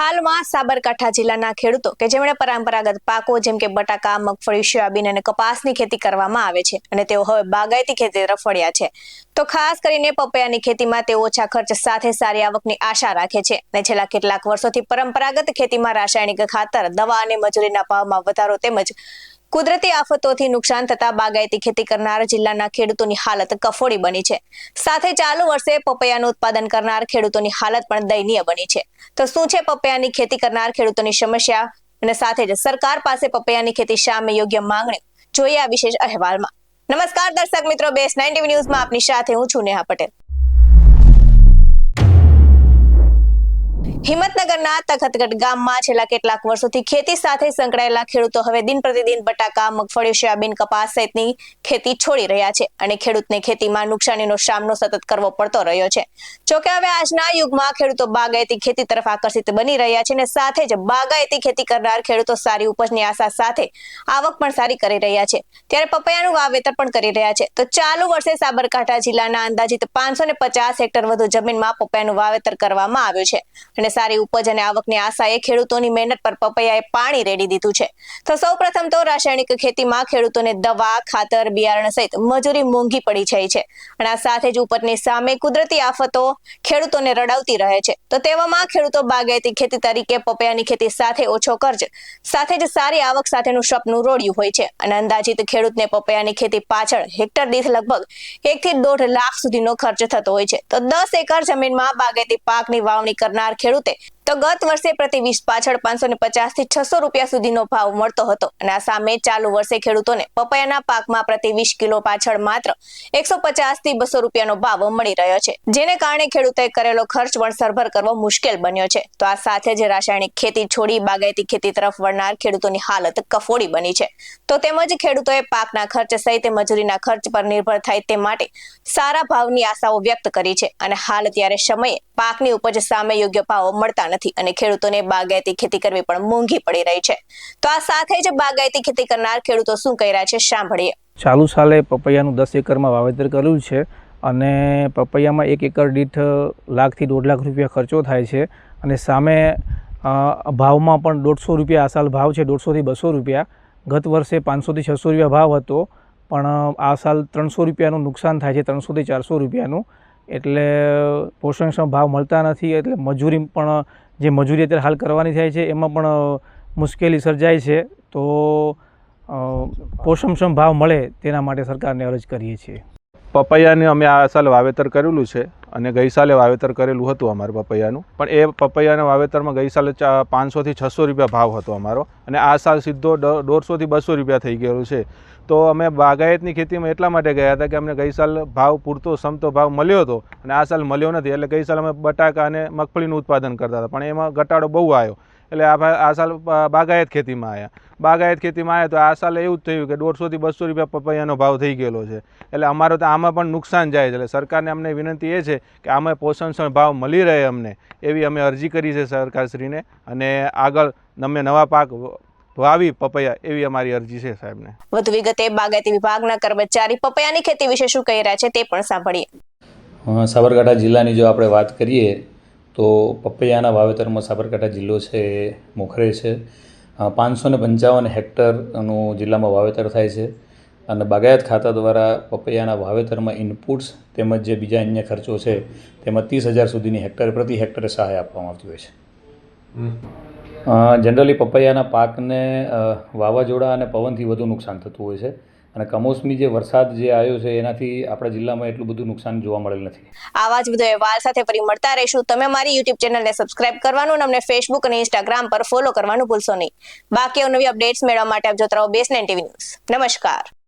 હાલમાં સાબરકાંઠા જિલ્લાના ખેડૂતો કે જેમણે પરંપરાગત પાકો જેમ કે બટાકા, મગફળી, સોયાબીન અને કપાસની ખેતી કરવામાં આવે છે અને તેઓ હવે બાગાયતી ખેતી તરફ વળ્યા છે. તો ખાસ કરીને પપૈયાની ખેતીમાં તેઓ ઓછા ખર્ચ સાથે સારી આવકની આશા રાખે છે અને છેલ્લા કેટલાક વર્ષોથી પરંપરાગત ખેતીમાં રાસાયણિક ખાતર, દવા અને મજૂરીના ભાવમાં વધારો તેમજ કુદરતી આફતોથી નુકસાન થતા બાગાયતી ખેતી કરનાર જિલ્લાના ખેડૂતોની હાલત કફોડી બની છે. સાથે ચાલુ વર્ષે પપૈયાનું ઉત્પાદન કરનાર ખેડૂતોની હાલત પણ દયનીય બની છે. તો શું છે પપૈયાની ખેતી કરનાર ખેડૂતોની સમસ્યા? અને સાથે જ સરકાર પાસે પપૈયાની ખેતી સામે યોગ્ય માંગણી? જોઈએ આ વિશેષ અહેવાલમાં. નમસ્કાર દર્શક મિત્રો, બેસ નાઇન ન્યૂઝમાં આપની સાથે હું છું નેહા પટેલ. હિંમતનગરના તખતગઢ ગામમાં છેલ્લા કેટલાક વર્ષોથી ખેતી સાથે સંકળાયેલા ખેડૂતો હવે દિન પ્રતિદિન બટાકા, મગફળી, સોયાબીન, કપાસ સહિતની ખેતી છોડી રહ્યા છે અને ખેડૂતને ખેતીમાં નુકસાનીનો સામનો સતત કરવો પડતો રહ્યો છે. જોકે હવે આજના યુગમાં ખેડૂતો બાગાયતી ખેતી તરફ આકર્ષિત બની રહ્યા છે અને સાથે જ બાગાયતી ખેતી કરનાર ખેડૂતો સારી ઉપજની આશા સાથે આવક પણ સારી કરી રહ્યા છે. ત્યારે પપૈયાનું વાવેતર પણ કરી રહ્યા છે. તો ચાલુ વર્ષે સાબરકાંઠા જિલ્લાના અંદાજિત પાંચસો હેક્ટર વધુ જમીનમાં પપૈયાનું વાવેતર કરવામાં આવ્યું છે. અને સારી ઉપજ અને આવકની આશાએ ખેડૂતોની મહેનત પર પપૈયાએ પાણી રેડી દીધું છે. તો સૌ પ્રથમ તો રાસાયણિક ખેતીમાં ખેડૂતોને દવા, ખાતર, બિયારણ સહિત મજૂરી મોંઘી પડી જાય છે અને આ સાથે જ ઉપજની સામે કુદરતી આફતો ખેડૂતોને રડાવતી રહે છે. તો તેવામાં ખેડૂતો બાગાયતી ખેતી તરીકે પપૈયાની ખેતી સાથે ઓછો ખર્ચ, સાથે જ સારી આવક સાથેનું સપનું રોડ્યું હોય છે અને અંદાજિત ખેડૂતને પપૈયાની ખેતી પાછળ હેક્ટર દીઠ લગભગ એક થી દોઢ લાખ સુધીનો ખર્ચ થતો હોય છે. તો દસ એકર જમીનમાં બાગાયતી પાકની વાવણી કરનાર ખેડૂતે ಬರುತ್ತೆ તો ગત વર્ષે પ્રતિ વીસ પાછળ પાંચસો ને પચાસથી છસો રૂપિયા સુધીનો ભાવ મળતો હતો. અને આ સામે ચાલુ વર્ષે ખેડૂતોને પપૈયાના પાકમાં પ્રતિ વીસ કિલો પાછળ માત્ર એકસો પચાસથી બસો રૂપિયાનો ભાવ મળી રહ્યો છે. જેને કારણે ખેડૂતોએ કરેલો ખર્ચ પણ સરભર કરવો મુશ્કેલ બન્યો છે. તો આ સાથે જ રાસાયણિક ખેતી છોડી બાગાયતી ખેતી તરફ વળનાર ખેડૂતોની હાલત કફોડી બની છે. તો તેમજ ખેડૂતોએ પાકના ખર્ચ સહિત મજૂરીના ખર્ચ પર નિર્ભર થાય તે માટે સારા ભાવની આશાઓ વ્યક્ત કરી છે. અને હાલ ત્યારે સમયે પાકની ઉપજ સામે યોગ્ય ભાવો મળતા નથી અને ખેડૂતોને બાગાયતી ખેતી કરવી પણ મોંઘી પડી રહી છે. તો આ સાથે જ બાગાયતી ખેતી કરનાર ખેડૂતો શું કહી રહ્યા છે સાંભળીએ. ચાલુ સાલે પપૈયાનું દસ એકરમાં વાવેતર કર્યું છે અને પપૈયામાં એક એકર દીઠ લાખથી દોઢ લાખ રૂપિયા ખર્ચો થાય છે અને સામે ભાવમાં પણ દોઢસો રૂપિયા આ સાલ ભાવ છે, દોઢસોથી બસો રૂપિયા. ગત વર્ષે પાંચસોથી છસો રૂપિયા ભાવ હતો, પણ આ સાલ ત્રણસો રૂપિયાનું નુકસાન થાય છે, ત્રણસોથી ચારસો રૂપિયાનું. એટલે પોષણક્ષમ ભાવ મળતા નથી, એટલે મજૂરી પણ, જે મજૂરી અત્યારે હાલ કરવાની થાય છે, એમાં પણ મુશ્કેલી સર્જાય છે. તો પોષણક્ષમ ભાવ મળે તેના માટે સરકારને અરજ કરીએ છીએ. પપૈયાને અમે આ સાલ વાવેતર કરેલું છે. અને ગઈસાલે વાવેતર કરેલું હતું અમારે પપૈયાનું. પણ એ પપૈયાના વાવેતરમાં ગઈ સાલે ચા પાંચસોથી છસો રૂપિયા ભાવ હતો અમારો. અને આ સાલ સીધો દોઢસોથી બસો રૂપિયા થઈ ગયેલું છે. તો અમે બાગાયતની ખેતીમાં એટલા માટે ગયા હતા કે અમને ગઈ સાલ ભાવ પૂરતો, સમતો ભાવ મળ્યો હતો. અને આ સાલ મળ્યો નથી. એટલે ગઈ સાલ અમે બટાકા અને મગફળીનું ઉત્પાદન કરતા હતા. પણ એમાં ઘટાડો બહુ આવ્યો. એટલે આ આ સાલ બાગાયત ખેતીમાં આવ્યા બાગાયત ખેતીમાં આવ્યા તો આ સાલે એવું જ થયું કે દોઢસોથી બસો રૂપિયા પપૈયાનો ભાવ થઈ ગયેલો છે. એટલે અમારો તો આમાં પણ નુકસાન જાય છે. એટલે સરકારને અમને વિનંતી એ છે કે આમાં પોષણક્ષમ ભાવ મળી રહે અમને એવી અમે અરજી કરી છે સરકારશ્રીને અને આગળ અમે નવા પાક વાવી પપૈયા એવી અમારી અરજી છે સાહેબને. વધુ વિગતે બાગાયતી વિભાગના કર્મચારી પપૈયાની ખેતી વિશે શું કહી રહ્યા છે તે પણ સાંભળીએ. સાબરકાંઠા જિલ્લાની જો આપણે વાત કરીએ તો પપૈયાના વાવેતરમાં સાબરકાંઠા જિલ્લો છે એ મોખરે છે. પાંચસો ને પંચાવન હેક્ટરનું જિલ્લામાં વાવેતર થાય છે અને બાગાયત ખાતા દ્વારા પપૈયાના વાવેતરમાં ઇનપુટ્સ તેમજ જે બીજા અન્ય ખર્ચો છે તેમાં ત્રીસ હજાર સુધીની હેક્ટર પ્રતિ હેક્ટરે સહાય આપવામાં આવતી હોય છે. જનરલી પપૈયાના પાકને વાવાઝોડા અને પવનથી વધુ નુકસાન થતું હોય છે. અને કમોસમી જે વરસાદ જે આવ્યો છે, એનાથી આપણા જિલ્લામાં એટલું બધું નુકસાન જોવા મળેલ નથી. આવા જ બધો અહેવાલ સાથે ફરી મળતા રહીશું. તમે મારી યુટ્યુબ ચેનલને સબસ્ક્રાઇબ કરવાનું અને અમને ફેસબુક અને ઇન્સ્ટાગ્રામ પર ફોલો કરવાનું ભૂલશો નહીં. બાકી નવી અપડેટ્સ મેળવવા માટે આપ જોતા રહો બેસ નાઇન ટીવી ન્યૂઝ નમસ્કાર.